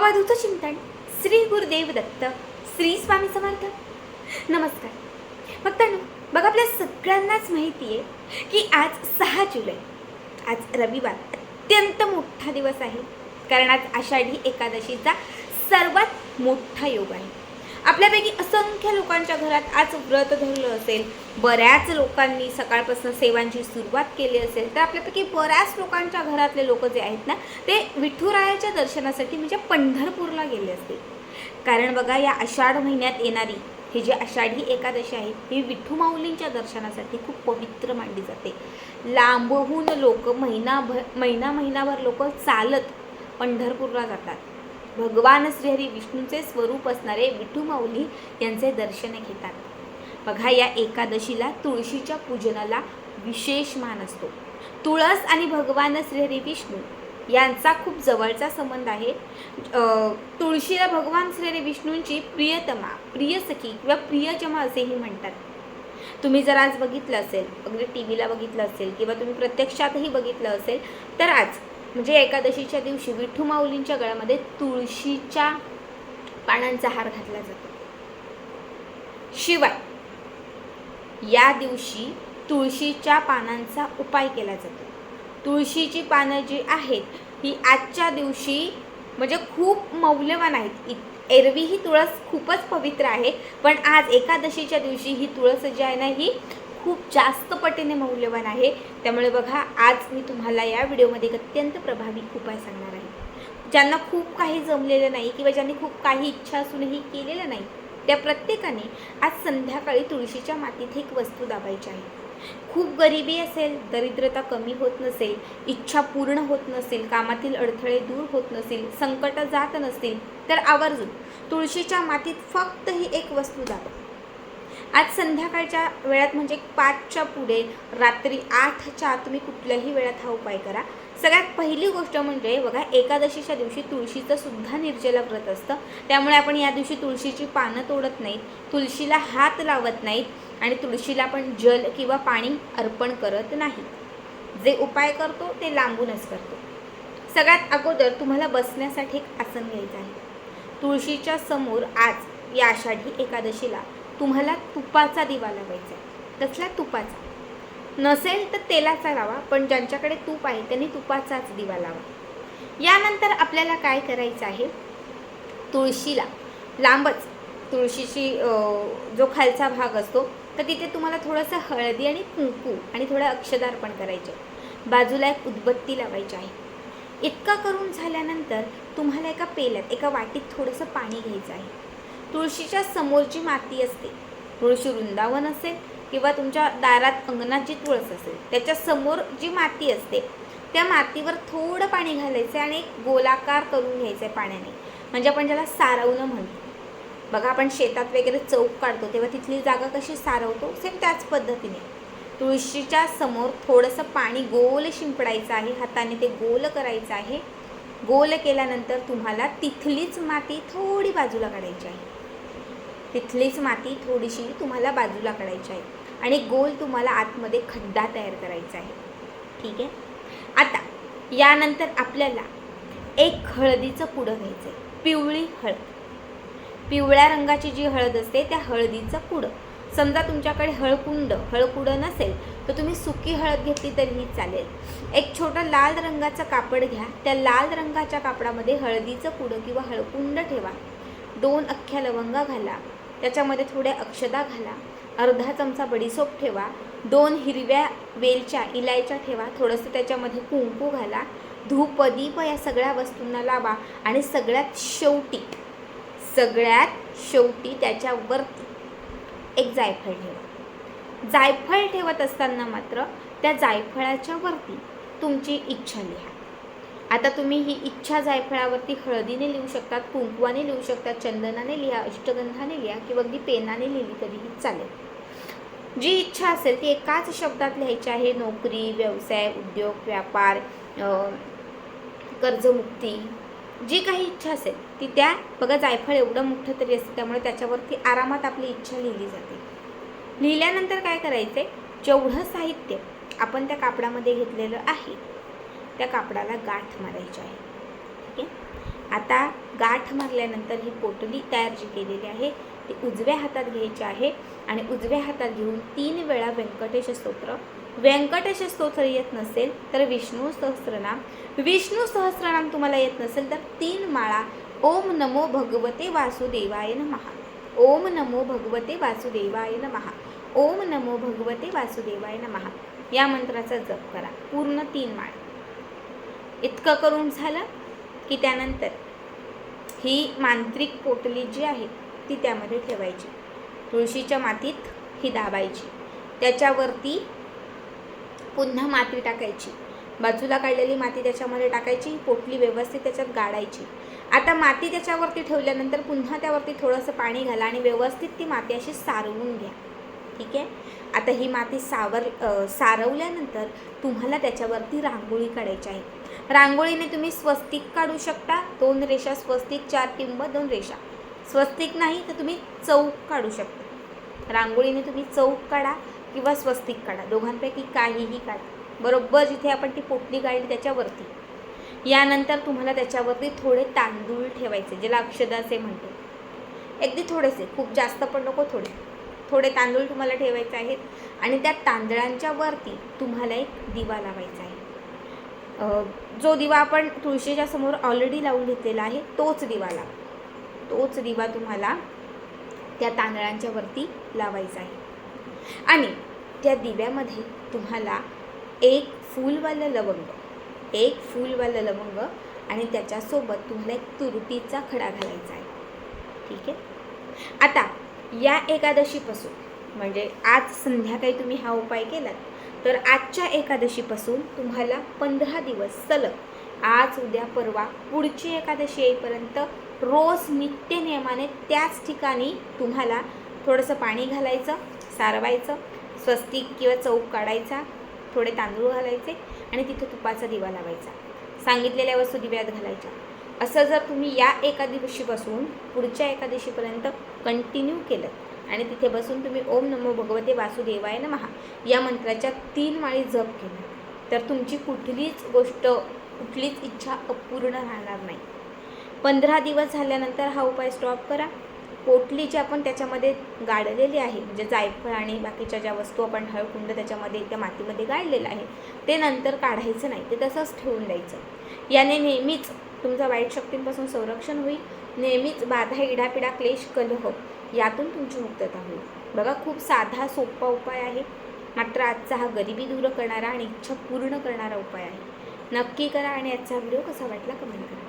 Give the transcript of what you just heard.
अवधूत चिंतन श्री गुरुदेव दत्त श्री स्वामी समर्थ. नमस्कार. भक्तांनो बघा आपल्या सगळ्यांनाच माहिती आहे की आज सहा जुलै आज रविवार अत्यंत मोठा दिवस आहे. कारण आज आषाढी एकादशीचा सर्वात मोठा योग आहे. आपल्यापैकी असंख्य लोकांच्या घरात आज व्रत धरलं असेल बऱ्याच लोकांनी सकाळपासून सेवांची सुरुवात केली असेल तर आपल्यापैकी बऱ्याच लोकांच्या घरातले लोक जे आहेत ना ते विठुरायाच्या दर्शनासाठी म्हणजे पंढरपूरला गेले असतील. कारण बघा या आषाढ महिन्यात येणारी ही जी आषाढी एकादशी आहे ही विठू माऊलींच्या दर्शनासाठी खूप पवित्र मानली जाते. लांबहून लोक महिनाभर महिना महिनाभर लोक चालत पंढरपूरला जातात. भगवान श्रीहरी विष्णूचे स्वरूप असणारे विठूमाऊली यांचे दर्शन घेतात. बघा या एकादशीला तुळशीच्या पूजनाला विशेष मान असतो. तुळस आणि भगवान श्रीहरी विष्णू यांचा खूप जवळचा संबंध आहे. तुळशीला भगवान श्रीहरी विष्णूंची प्रियतमा प्रियसखी किंवा प्रियजमा असेही म्हणतात. तुम्ही जर आज बघितलं असेल अगदी टी व्हीला बघितलं असेल किंवा तुम्ही प्रत्यक्षातही बघितलं असेल तर आज म्हणजे एकादशीच्या दिवशी विठू माऊलींच्या गळ्यामध्ये तुळशीच्या पानांचा हार घातला जातो. शिवाय या दिवशी तुळशीच्या पानांचा उपाय केला जातो. तुळशीची पानं जी आहेत ही आजच्या दिवशी म्हणजे खूप मौल्यवान आहेत. इत- एरवी ही तुळस खूपच पवित्र आहे पण आज एकादशीच्या दिवशी ही तुळस जी आहे ना ही खूप जास्त पटीने मौल्यवान आहे. त्यामुळे बघा आज मी तुम्हाला या व्हिडिओमध्ये एक अत्यंत प्रभावी उपाय सांगणार आहे. ज्यांना खूप काही जमलेलं नाही किंवा ज्यांनी खूप काही इच्छा असूनही केलेलं नाही त्या प्रत्येकाने आज संध्याकाळी तुळशीच्या मातीत एक वस्तू दाबायची आहे. खूप गरिबी असेल दरिद्रता कमी होत नसेल इच्छा पूर्ण होत नसेल कामातील अडथळे दूर होत नसेल संकट जात नसतील तर आवर्जून तुळशीच्या मातीत फक्त ही एक वस्तू दाबा. आज संध्याकाळच्या वेळात म्हणजे पाचच्या पुढे रात्री आठच्या तुम्ही कुठल्याही वेळात हा उपाय करा. सगळ्यात पहिली गोष्ट म्हणजे बघा एकादशीच्या दिवशी तुळशीचं सुद्धा निर्जला व्रत असतं. त्यामुळे आपण या दिवशी तुळशीची पानं तोडत नाहीत तुळशीला हात लावत नाहीत आणि तुळशीला पण जल किंवा पाणी अर्पण करत नाही जे उपाय करतो ते लांबूनच करतो. सगळ्यात अगोदर तुम्हाला बसण्यासाठी एक आसन घ्यायचं आहे. तुळशीच्या समोर आज या आषाढी एकादशीला तुम्हाला तुपाचा दिवा लावायचा आहे. कसला तुपाचा? नसेल तर तेलाचा लावा पण ज्यांच्याकडे तूप आहे त्यांनी तुपाचाच दिवा लावा. यानंतर आपल्याला काय करायचं आहे? तुळशीला. लांबच. तुळशीची जो खालचा भाग असतो तर तिथे तुम्हाला थोडंसं हळदी आणि कुंकू आणि थोडं अक्षदार पण करायचे. बाजूला एक उदबत्ती लावायची आहे. इतका करून झाल्यानंतर तुम्हाला एका पेल्यात एका वाटीत थोडंसं पाणी घ्यायचं आहे. तुळशीच्या समोरची माती असते. तुळशी वृंदावन असेल किंवा तुमच्या दारात अंगणात जी तुळस असेल त्याच्यासमोर जी माती असते त्या मातीवर थोडं पाणी घालायचं आहे आणि एक गोलाकार करून घ्यायचं आहे पाण्याने. म्हणजे आपण ज्याला सारवणं म्हणतो. बघा आपण शेतात वगैरे चौक काढतो तेव्हा तिथली जागा कशी सारवतो? सेम त्याच पद्धतीने. तुळशीच्या समोर थोडंसं पाणी गोल शिंपडायचं आहे हाताने ते गोल करायचं आहे. गोल केल्यानंतर तुम्हाला तिथलीच माती थोडी बाजूला काढायची आहे. तिथलीच माती थोडीशी तुम्हाला बाजूला काढायची आहे. आणि गोल तुम्हाला आतमध्ये खड्डा तयार करायचा आहे. ठीक आहे? आता यानंतर आपल्याला एक हळदीचं पुडं घ्यायचं आहे. पिवळी हळद. पिवळ्या रंगाची जी हळद असते त्या हळदीचं पुडं. समजा तुमच्याकडे हळकुंड हळकुडं नसेल तर तुम्ही सुकी हळद घेतली तरीही चालेल. एक छोटं लाल रंगाचं कापड घ्या. त्या लाल रंगाच्या कापडामध्ये हळदीचं पुडं किंवा हळकुंड ठेवा. दोन अख्ख्या लवंगा घाला. त्याच्यामध्ये थोड्या अक्षदा घाला. अर्धा चमचा बडीसोप ठेवा. दोन हिरव्या वेलच्या इलायच्या ठेवा. थोडंसं त्याच्यामध्ये कुंकू घाला. धूप दीप या सगळ्या वस्तूंना लावा आणि सगळ्यात शेवटी सगळ्यात शेवटी त्याच्यावरती एक जायफळ ठेवा. जायफळ ठेवत असताना मात्र त्या जायफळाच्या वरती तुमची इच्छा लिहा. आता तुम्ही ही इच्छा जायफळावरती हळदीने लिहू शकतात कुंकवाने लिहू शकतात चंदनाने लिहा अष्टगंधाने लिहा किंवा अगदी पेनाने लिहिली तरीही चालेल. जी इच्छा असेल ती एकाच शब्दात लिहायची आहे नोकरी व्यवसाय उद्योग व्यापार कर्जमुक्ती. जी काही इच्छा असेल ती त्या बघा जायफळ एवढं मोठं तरी असतं त्यामुळे त्याच्यावरती आरामात आपली इच्छा लिहिली जाते. लिहिल्यानंतर काय करायचं आहे जेवढं साहित्य आपण त्या कापडामध्ये घेतलेलं आहे त्या कापडाला गाठ मारायची आहे. ठीक आहे? आता गाठ मारल्यानंतर ही पोटली तयार जी केलेली आहे ती उजव्या हातात घ्यायची आहे आणि उजव्या हातात घेऊन तीन वेळा व्यंकटेश स्तोत्र. व्यंकटेश स्तोत्र येत नसेल तर विष्णू सहस्रनाम. विष्णू सहस्रनाम तुम्हाला येत नसेल तर तीन माळा. ओम नमो भगवते वासुदेवाय महा ओम नमो भगवते वासुदेवाय महा ओम नमो भगवते वासुदेवाय महा या मंत्राचा जप करा. पूर्ण तीन माळ. इतकं करून झालं की त्यानंतर ही मांत्रिक पोटली जी आहे ती त्यामध्ये ठेवायची. तुळशीच्या मातीत ही दाबायची. त्याच्यावरती पुन्हा माती टाकायची. बाजूला काढलेली माती त्याच्यामध्ये टाकायची पोटली व्यवस्थित त्याच्यात गाडायची आता माती त्याच्यावरती ठेवल्यानंतर पुन्हा त्यावरती थोडंसं पाणी घाला आणि व्यवस्थित ती माती अशी सारवून घ्या. ठीक आहे? आता ही माती सावर सारवल्यानंतर तुम्हाला त्याच्यावरती रांगोळी काढायची आहे. रांगोळीने तुम्ही स्वस्तिक काढू शकता. दोन रेषा स्वस्तिक चार किंवा दोन रेषा. स्वस्तिक नाही तर तुम्ही चौक काढू शकता. रांगोळीने तुम्ही चौक काढा किंवा स्वस्तिक काढा. दोघांपैकी काहीही काढा. बरोबर जिथे आपण ती पोटली काढली त्याच्यावरती. यानंतर तुम्हाला त्याच्यावरती थोडे तांदूळ ठेवायचे ज्याला अक्षदाचे म्हणतो. अगदी थोडेसे खूप जास्त पण नको थोडे. थोडे तांदूळ तुम्हाला ठेवायचे आहेत आणि त्या तांदळांच्या वरती तुम्हाला एक दिवा लावायचा आहे. जो दिवा आपण तुळशीच्या समोर ऑलरेडी लावून घेतलेला आहे तोच दिवा लावा. तोच दिवा तुम्हाला त्या तांदळांच्या वरती लावायचा आहे. आणि त्या दिव्यामध्ये तुम्हाला एक फूलवालं लवंग एक फूलवालं लवंग आणि त्याच्यासोबत तुम्हाला एक तुरटीचा खडा घालायचा आहे. ठीक आहे? आता या एकादशीपासून म्हणजे आज संध्याकाळी तुम्ही हा उपाय केलात तर आजच्या एकादशीपासून तुम्हाला पंधरा दिवस सलग आज उद्या परवा पुढची एकादशी येईपर्यंत रोज नित्य नियमाने त्याच ठिकाणी तुम्हाला थोडंसं पाणी घालायचं सारवायचं स्वस्तिक किंवा चौक काढायचा थोडे तांदूळ घालायचे आणि तिथे तुपाचा दिवा लावायचा. सांगितलेल्या वस्तू दिव्यात घालायच्या. असं जर तुम्ही या एकादशीपासून पुढच्या एकादशीपर्यंत कंटिन्यू केलं आणि तिथे बसून तुम्ही ओम नमो भगवते वासुदेवाय महा या मंत्राच्या तीन माळी जप केला. तर तुमची कुठलीच गोष्ट कुठलीच इच्छा अपूर्ण राहणार नाही. पंधरा दिवस झाल्यानंतर हा उपाय स्टॉप करा. पोटली जी आपण त्याच्यामध्ये गाडलेली आहे म्हणजे जायफळ आणि बाकीच्या ज्या वस्तू आपण हळकुंड त्याच्यामध्ये त्या मातीमध्ये गाडलेलं आहे ते नंतर काढायचं नाही ते तसंच ठेवून द्यायचं. याने नेहमीच तुमचा वाईट शक्तींपासून संरक्षण होईल. नेहमीच बाधा इडापिडा क्लेश कलह यातून तुमची मुक्तता होईल. बघा खूप साधा सोपा उपाय आहे. मात्र आजचा हा गरिबी दूर करणारा आणि इच्छा पूर्ण करणारा उपाय आहे. नक्की करा आणि आजचा व्हिडिओ कसा वाटला कमेंट करा.